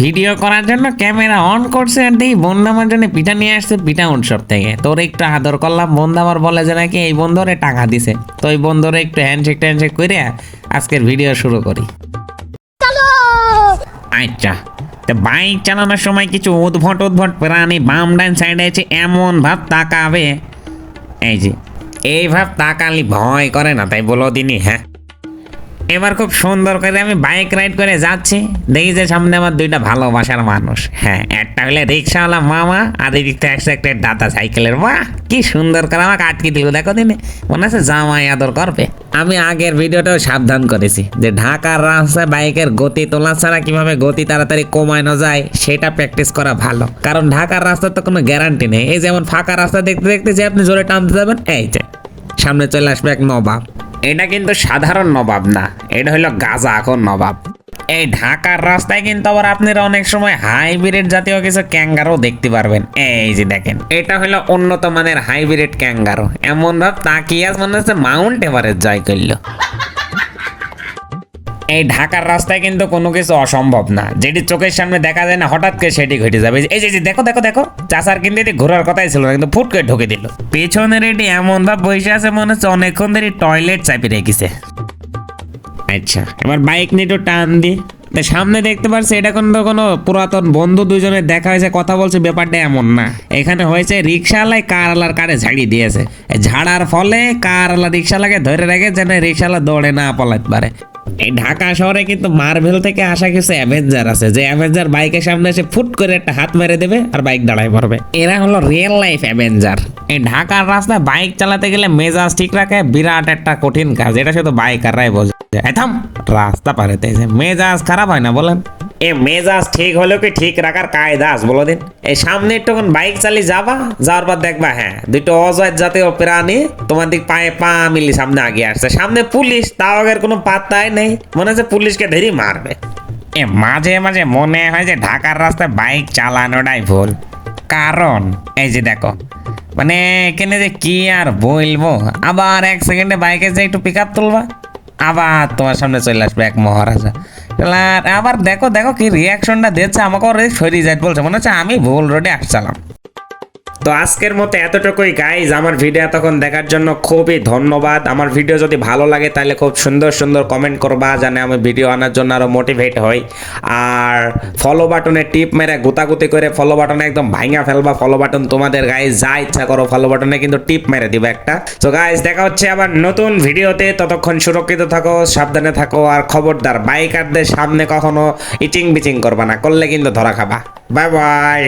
Video করার জন্য camera on করছে আর দেখি বন্ধু আমার জন্য পিঠা নিয়ে আসছে পিঠা উৎসব থেকে। তোর একটু আদর করলাম বন্ধু আমার বলে যে নাকি এই বন্ধুরে টাকা দিছে। তো ওই বন্ধুরে একটু হ্যান্ডশেক ট্যান্ডশেক করে আজকের ভিডিও শুরু করি। আচ্ছা তো বাইক চালানোর সময় কিছু উদ্ভট উদ্ভট প্রাণী বাম ডান সাইডে আছে এমন ভাব তাকাবে। এই যে এই ভাব তাকালি ভয় করে না তাই বলো দিনই হ্যাঁ? এবার খুব সুন্দর করে আমি বাইক রাইড করে যাচ্ছি। দেখি যে সামনে আমার দুইটা ভালোবাসার মানুষ। হ্যাঁ একটা হলে রিক্সাওয়ালা মামা, আর এই দিকটা একশো একটা দাদা সাইকেলের। বাহ, কি সুন্দর করে আমাকে আটকে দিল। দেখো দিনে, মনে আছে জামাই আদর করবে। আমি আগের ভিডিওটাও সাবধান করেছি যে ঢাকার রাস্তায় বাইকের গতি তোলা ছাড়া কীভাবে গতি তাড়াতাড়ি কমানো যায়, সেটা প্র্যাকটিস করা ভালো। কারণ ঢাকার রাস্তার তো কোনো গ্যারান্টি নেই। এই যেমন ফাঁকা রাস্তা দেখতে দেখতে যে আপনি জোরে টানতে যাবেন, এই যে, সামনে চলে আসবে এক নবাব। এটা কিন্তু সাধারণ নবাব না। এটা হলো গাজা এখন নবাব। এই ঢাকার রাস্তায় কিন্তু আবার আপনারা অনেক সময় হাইব্রিড জাতীয় কিছু ক্যাঙ্গারও দেখতে পারবেন। এই যে দেখেন, এটা হলো উন্নত মানের হাইব্রিড ক্যাঙ্গারো। এমন ভাব তাকিয়ে মনে হচ্ছে মাউন্ট এভারেস্ট জয় করল। এই ঢাকার রাস্তায় কিন্তু কোনো কিছু অসম্ভব না। যেটি চোখের সামনে দেখা যায় না, হঠাৎ করে সেটি ঘটে যাবে। এই যে দেখো দেখো দেখো। চাষার কিন্তু এটি ঘোরার কথাই ছিল না, কিন্তু ফুট করে ঢুকে দিল। পেছনের এটি এমন ভাব বসে আছে, মনে হচ্ছে অনেকক্ষণ ধরে টয়লেট চাপি রেখেছে। আচ্ছা এবার বাইক নিয়ে একটু টান দি তা সামনে দেখতে পারছি, এটা কিন্তু কোনো পুরাতন বন্ধু দুজনের দেখা হয়েছে, কথা বলছে, ব্যাপারটা এমন না। এখানে হয়েছে রিক্সাওয়ালাই কারওয়ালার কারে ঝাড়ি দিয়েছে। ঝাড়ার ফলে কারওয়ালা রিক্সাওয়ালাকে ধরে রেখে যেন রিক্সাওয়ালা দৌড়ে না পালাতে পারে। ঢাকা শহরে কিন্তু মার্ভেল থেকে আসা কিছু অ্যাভেঞ্জার আছে। যে অ্যাভেঞ্জার বাইকের সামনে এসে ফুট করে একটা হাত মেরে দেবে আর বাইক দাঁড়ায় পড়বে এরা হলো রিয়েল লাইফ অ্যাভেঞ্জার এই ঢাকার রাস্তায় বাইক চালাতে গেলে মেজাজ ঠিক রাখে, বিরাট একটা কঠিন কাজ। এটা শুধু বাইকাররাই বোঝে। থাম, রাস্তা এসে মেজাজ খারাপ হয় না, বলেন। এ মেজাজ ঠিক হলেও কি ঠিক রাখার কায়দা আছে বলো দিন? এই সামনে একটুক্ষণ বাইক চালিয়ে যাবা, যাওয়ার পর দেখবা হ্যাঁ দুটো অজয় জাতীয় প্রাণী তোমার দিক পায়ে পা মিলি সামনে আগে আসছে। সামনে পুলিশ, তাও আগের কোনো পাত্তাই নেই। মনে হচ্ছে পুলিশকে ধরেই মারবে। এ মাঝে মাঝে মনে হয় যে ঢাকার রাস্তায় বাইক চালানোটাই ভুল। কারণ, এই যে দেখো মানে এখানে যে কি আর বলব? আবার এক সেকেন্ডে বাইকে যে একটু পিক আপ তুলবা। আবার তোমার সামনে চলে আসবে এক মহারাজা। আবার দেখো দেখো কি রিয়াকশনটা দিচ্ছে আমাকে ওর সরিয়ে যাই বলছে। মনে হচ্ছে আমি ভুল রোডে আসছিলাম। তো আজকের মতো এতটুকুই গাইজ আমার ভিডিও এতক্ষণ দেখার জন্য খুবই ধন্যবাদ। আমার ভিডিও যদি ভালো লাগে, তাহলে খুব সুন্দর সুন্দর কমেন্ট করবা, জানে আমি ভিডিও আনার জন্য আরও মোটিভেট হই। আর ফলো বাটনে টিপ মেরে গুতাগুতি করে ফলো বাটনে একদম ভাঙা ফেলবা ফলো বাটন তোমাদের গাইজ যা ইচ্ছা করো ফলো বাটনে কিন্তু টিপ মেরে দিবে একটা। তো গাইজ দেখা হচ্ছে আবার নতুন ভিডিওতে ততক্ষণ সুরক্ষিত থাকো, সাবধানে থাকো, আর খবরদার বাইকারদের সামনে কখনো ইচিং বিচিং করবা না, করলে কিন্তু ধরা খাবা। Bye bye